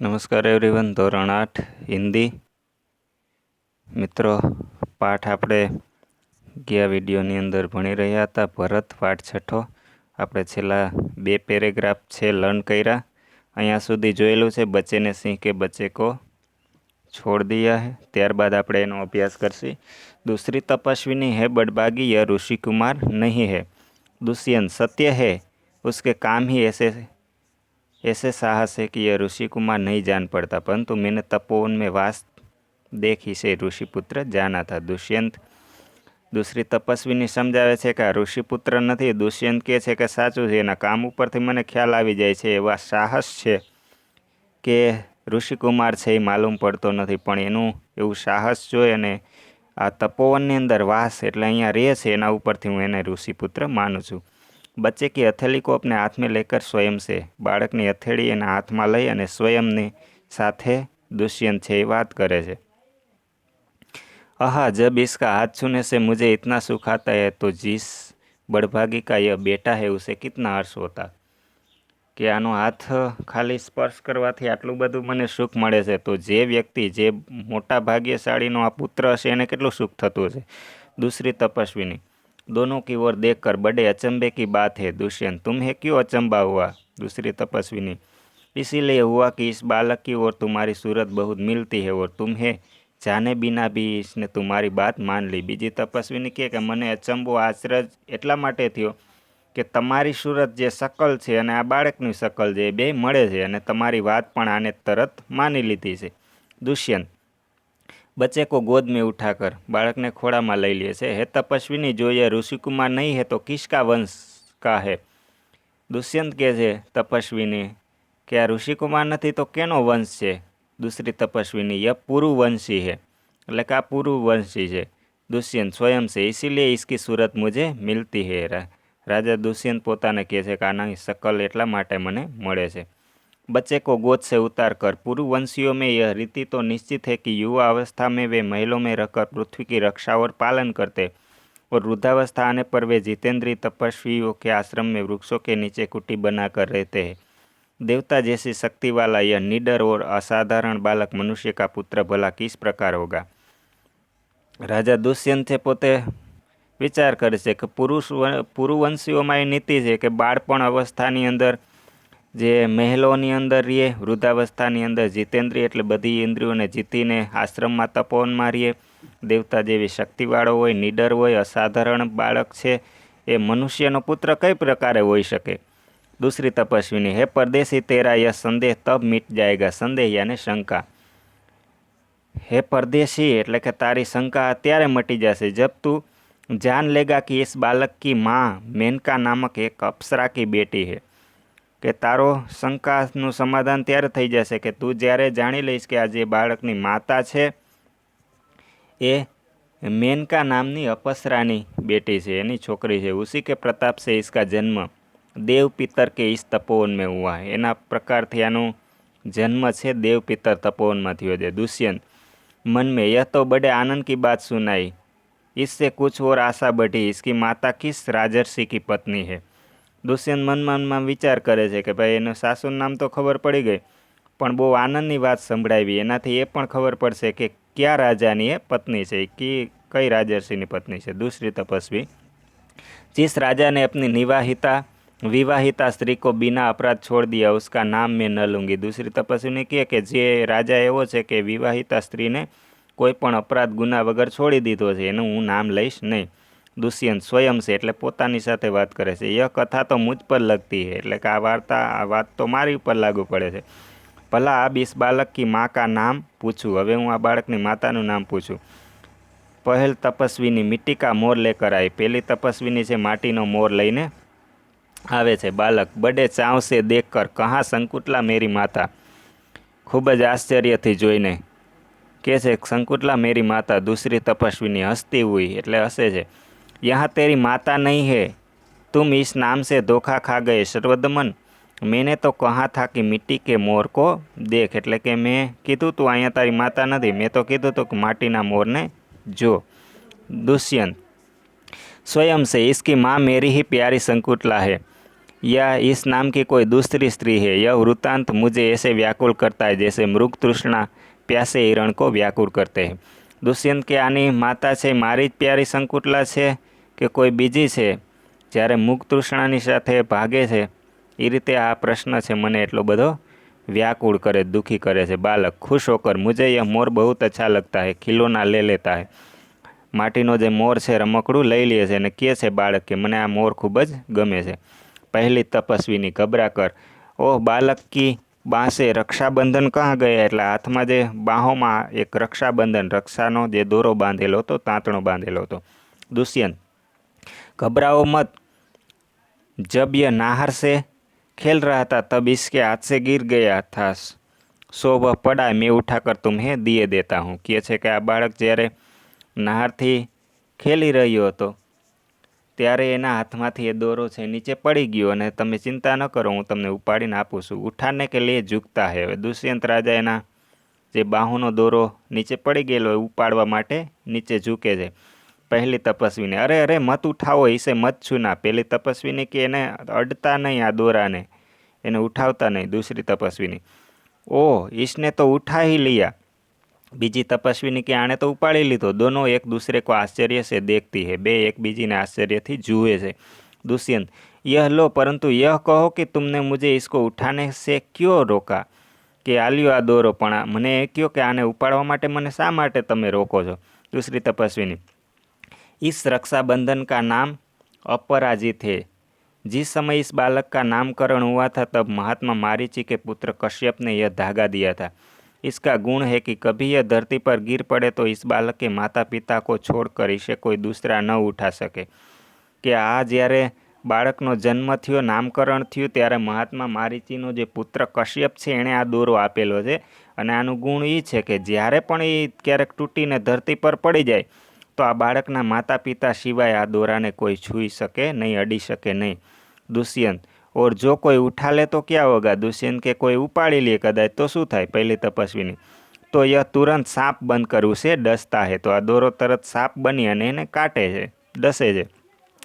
નમસ્કાર એવરીવન ધોરણ આઠ, હિન્દી. મિત્રો, પાઠ આપણે ગયા વિડીયોની અંદર ભણી રહ્યા હતા. ભરત પાઠ છઠ્ઠો આપણે છેલ્લા બે પેરેગ્રાફ છે, લર્ન કર્યા. અહીંયા સુધી જોયેલું છે બચ્ચેને સિંહ કે બચ્ચે કો. છોડ દિયા હે. ત્યારબાદ આપણે એનો અભ્યાસ કરશી. દૂસરી તપસ્વીની હે, બડબાગી ય ઋષિકુમાર નહીં હે. દુષ્યંત, સત્ય હે. ઉસકે કામ હી એસે ऐसे ऐसे साहस है कि यह ऋषि कुमार नहीं जान पड़ता परंतु मैंने तपोवन में वास देख इसे ઋષિપુત્ર જાના था દુષ્યંત દૂસરી તપસ્વીની સમજાવે છે કે આ ઋષિપુત્ર નથી દુષ્યંત કહે છે કે સાચું છે એના કામ ઉપરથી મને ખ્યાલ આવી જાય છે એવા સાહસ છે કે ઋષિકુમાર છે એ માલુમ પડતો નથી પણ એનું એવું સાહસ જોઈ અને આ તપોવનની અંદર વાસ એટલે અહીંયા રહે છે એના ઉપરથી હું એને ઋષિપુત્ર માનું છું બચ્ચે કી હથેળી કો अपने हाथ में लेकर स्वयं से બાળકની હથેળી એના હાથમાં લઈ અને સ્વયંની સાથે દુષ્યંત છે એ વાત કરે છે आहा जब इसका हाथ छूने से मुझे इतना सुख आता है तो जिस बड़भागी का यह बेटा है उसे कितना हर्ष होता કે આનો હાથ ખાલી સ્પર્શ કરવાથી આટલું બધું મને સુખ મળે છે તો જે વ્યક્તિ જે મોટા ભાગ્યશાળીનો આ પુત્ર હશે એને કેટલું સુખ થતું હશે दूसरी तपस्विनी दोनों की ओर देखकर बड़े अचंभे की बात है दुष्यंत तुम्हें क्यों अचंभा हुआ दूसरी तपस्विनी इसीलिए हुआ कि इस बालक की ओर तुम्हारी सूरत बहुत मिलती है और तुम्हें જાને બિના બી इसने तुम्हारी बात માન લી બીજી તપસ્વીની કહે કે મને અચંબો આશ્રજ એટલા માટે થયો કે તમારી સુરત જે શકલ છે અને આ બાળકની શકલ છે એ બે મળે છે અને તમારી વાત પણ આને તરત માની લીધી છે દુષ્યંત બચ્ચે કો ગોદ મેં ઉઠા કર બાળકને ખોળામાં લઈ લે છે. હે તપસ્વીની જોઈએ, ઋષિકુમાર નહીં હે તો કિસકા વંશ કા હે? દુષ્યંત કહે છે, તપસ્વીની કે આ ઋષિકુમાર નથી તો કેનો વંશ છે? દૂસરી તપસ્વીની ય પુરુવંશી હે. એટલે કે આ પુરુવંશી છે. દુષ્યંત સ્વયં છે ઇસીલીએ ઇસકી સુરત મુજે મિલતી હે. રાજા દુષ્યંત પોતાને કહે છે કે આના શકલ એટલા માટે મને મળે છે. बच्चे को गोद से उतार कर पुरुवंशियों में यह रीति तो निश्चित है कि युवा अवस्था में वे महलों में रहकर पृथ्वी की रक्षा और पालन करते और वृद्धावस्था आने पर वे जितेंद्रीय तपस्वियों के आश्रम में वृक्षों के नीचे कुटी बनाकर रहते हैं देवता जैसी शक्ति वाला यह निडर और असाधारण बालक मनुष्य का पुत्र भला किस प्रकार होगा રાજા દુષ્યંત છે પોતે વિચાર કરે છે કે પુરુષ પુરુવંશીઓમાં એ નીતિ છે કે બાળપણ અવસ્થાની અંદર જે મહેલોની અંદર રહીએ, વૃદ્ધાવસ્થાની અંદર જીતેન્દ્રિય એટલે બધી ઇન્દ્રિયોને જીતીને આશ્રમમાં તપોવનમાં રહીએ. દેવતા જેવી શક્તિવાળો હોય, નીડર હોય, અસાધારણ બાળક છે, એ મનુષ્યનો પુત્ર કઈ પ્રકારે હોઈ શકે? દૂસરી તપસ્વીની, હે પરદેશી, તેરા યહ સંદેહ તબ મીટ જાયગા, સંદેહ યાને શંકા. હે પરદેશી, એટલે કે તારી શંકા અત્યારે મટી જશે, જબ તું જાન લેગા કે એસ બાલક કી માં મેનકા નામક એક અપ્સરા કી બેટી હૈ. કે તારો શંકાનું સમાધાન ત્યારે થઈ જશે કે તું જ્યારે જાણી લઈશ કે આ જે બાળકની માતા છે એ મેનકા નામની અપસરાની બેટી છે એની છોકરી છે ઉસી કે પ્રતાપ છે इसका જન્મ દેવ પિતર કે ઈસ તપોવન મેં હુઆ એના પ્રકારથી આનું જન્મ છે દેવ પિતર તપોવનમાં થયો છે દુષ્યંત मन में यह तो बड़े आनंद की बात सुनाई इससे कुछ और आशा बढ़ी इसकी माता किस राजर्षि की पत्नी है દુષ્યંત મનમાં વિચાર કરે છે કે ભાઈ એનું સાસુનું નામ તો ખબર પડી ગઈ, પણ બહુ આનંદની વાત સંભળાવી. એનાથી એ પણ ખબર પડશે કે કયા રાજાની એ પત્ની છે, કે કઈ રાજર્ષિની પત્ની છે. દૂસરી તપસ્વી. જીસ રાજાને આપની નિવાહિતા, વિવાહિતા સ્ત્રી કો બિના અપરાધ છોડ દીયા, ઉસકા નામ મેં ન લૂંગી. દૂસરી તપસ્વીને કહે કે જે રાજા એવો છે કે વિવાહિતા સ્ત્રીને કોઈ પણ અપરાધ ગુના વગર છોડી દીધો છે, એનું હું નામ લઈશ નહીં. દુષ્યંત સ્વયં છે એટલે પોતાની સાથે વાત કરે છે. યહ કથા તો મુજ પર લગતી હે, એટલે કે આ વાર્તા, આ વાત તો મારી ઉપર લાગુ પડે છે. ભલા આ બીસ બાલક કી મા કા નામ પૂછું. હવે હું આ બાળકની માતાનું નામ પૂછું. પહેલ તપસ્વીની મિટ્ટી કા મોર લેકર આવી પહેલી તપસ્વીની છે માટીનો મોર લઈને આવે છે, બાલક, બડે ચાવશે દેખકર, કહા સંકુટલા મેરી માતા? ખૂબ જ આશ્ચર્યથી જોઈને કે છે, સંકુટલા મેરી માતા, દૂસરી તપસ્વીની હસતી હોય એટલે હસે છે. यह तेरी माता नहीं है। तुम इस नाम से धोखा खा गए સર્વદમન મેને તો કહા થા કે મિટ્ટી કે મોર કો દેખ એટલે કે મેં કીધું, તું અહીંયા તારી માતા નથી. મેં તો કીધું माटी ना मोर ने जो दुष्यंत स्वयं से इसकी माँ मेरी ही प्यारी संकुटला है या इस नाम की कोई दूसरी स्त्री है यह वृत्तांत मुझे ऐसे व्याकुल करता है जैसे मृग तृष्णा प्यासे हिरण को व्याकुल करते हैं दुष्यंत के आनी माता से मारी प्यारी संकुटला है કે કોઈ બીજી છે, જ્યારે મુખ તૃષ્ણાની સાથે ભાગે છે એ રીતે આ પ્રશ્ન છે મને એટલો બધો વ્યાકુળ કરે, દુખી કરે છે. બાલક, ખુશ હોકર મુજે એ મોર બહુત અચ્છા લગતા હે, ખિલોના લે લેતા હે. માટીનો જે મોર છે, રમકડું લઈ લે છે અને કહે છે બાળક કે મને આ મોર ખૂબ જ ગમે છે. પહેલી તપસ્વીની ગભરા કર. ઓહ, બાલક કી બાંસે રક્ષાબંધન કહાં ગયા? એટલે હાથમાં જે બાહોમાં એક રક્ષાબંધન, રક્ષાનો જે દોરો બાંધેલો હતો, તાંતણો બાંધેલો હતો. દુષ્યંત घबराओ मत जब यह नाहर से खेल रहा था तब इसके हाथ से गिर गया था सो वह पड़ा मैं उठाकर तुम्हें दिए देता હું કહે છે કે આ બાળક જ્યારે નહારથી ખેલી રહ્યો હતો ત્યારે એના હાથમાંથી એ દોરો છે નીચે પડી ગયો અને તમે ચિંતા ન કરો હું તમને ઉપાડીને આપું છું ઉઠાને કે લે ઝૂકતા હે હવે દુષ્યંત રાજા એના જે બાહુનો દોરો નીચે પડી ગયેલો એ ઉપાડવા માટે નીચે ઝૂકે છે પહેલી તપસ્વીને. અરે અરે, મત ઉઠાવો, ઈસે મત છુના પહેલી તપસ્વીને કે એને અડતા નહીં આ દોરાને. એને ઉઠાવતા નહીં, દૂસરી તપસ્વીની. ઓહ ઈશને તો ઉઠાહી લિયા. બીજી તપસ્વીની કે આણે તો ઉપાડી લીધો. દોનો એક દૂસરે કો આશ્ચર્ય સે દેખતી હે. બે એકબીજીને આશ્ચર્યથી જુએ છે. દુષ્યંત, યહ લો, પરંતુ યહ કહો કે તુમને મુજે ઇસકો ઉઠાને સે ક્યો રોકા? કે આલ્યો આ દોરો, પણ મને એ કહ્યો કે આને ઉપાડવા માટે મને શા માટે તમે રોકો છો? દૂસરી તપસ્વીની इस रक्षाबंधन का नाम अपराजित है जिस समय इस बालक का नामकरण हुआ था तब महात्मा मारीची के पुत्र कश्यप ने यह धागा दिया था इसका गुण है कि कभी यह धरती पर गिर पड़े तो इस बालक के माता पिता को छोड़कर इसे કોઈ દૂસરા ન ઉઠા શકે કે આ જ્યારે બાળકનો જન્મ થયો નામકરણ થયું ત્યારે મહાત્મા મારીચીનો જે પુત્ર કશ્યપ છે એણે આ દોરો આપેલો છે અને આનું ગુણ એ છે કે જ્યારે પણ એ ક્યારેક તૂટીને ધરતી પર પડી જાય તો આ બાળકના માતા પિતા સિવાય આ દોરાને કોઈ છૂઈ શકે નહીં, અડી શકે નહીં. દુષ્યંત, ઓર જો કોઈ ઉઠા લે તો ક્યાં હોગા દુષ્યંત કે કોઈ ઉપાડી લે કદાચ તો શું થાય? પહેલી તપસ્વીની. તો ય તુરંત સાપ બંધ કરવું છે, ડસતા હે. તો આ દોરો તરત સાપ બની અને એને કાટે છે, ડસે છે.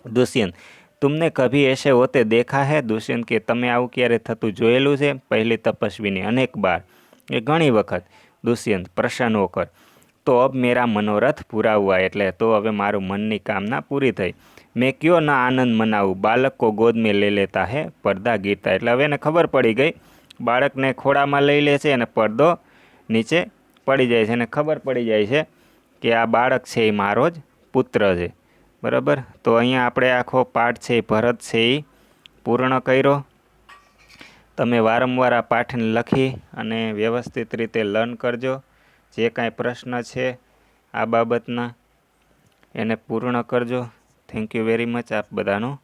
દુષ્યંત, તમને કભી એસે હોતે દેખા હે? દુષ્યંત કે તમે આવું ક્યારે થતું જોયેલું છે? પહેલી તપસ્વીની અનેક બાર. એ ઘણી વખત. દુષ્યંત પ્રસન્ન હોકર તો અબ મેરા મનોરથ પૂરા હુઆ એટલે તો હવે મારું મનની કામના પૂરી થઈ. મેં કયો ના આનંદ મનાવું? બાળક કો ગોદ મેં લઈ લેતા હે, પડદા ગીરતા. એટલે હવે એને ખબર પડી ગઈ. બાળકને ખોળામાં લઈ લે છે અને પડદો નીચે પડી જાય છે. અને ખબર પડી જાય છે કે આ બાળક છે એ મારો જ પુત્ર છે. બરાબર? તો અહીંયા આપણે આખો પાઠ છે એ ભરત છે એ પૂર્ણ કર્યો. તમે વારંવાર આ પાઠને લખી અને વ્યવસ્થિત રીતે લર્ન કરજો. જે કાંઈ પ્રશ્ન છે આ બાબતના, એને પૂર્ણ કરજો. થેન્ક યુ વેરી મચ આપ બધાનો.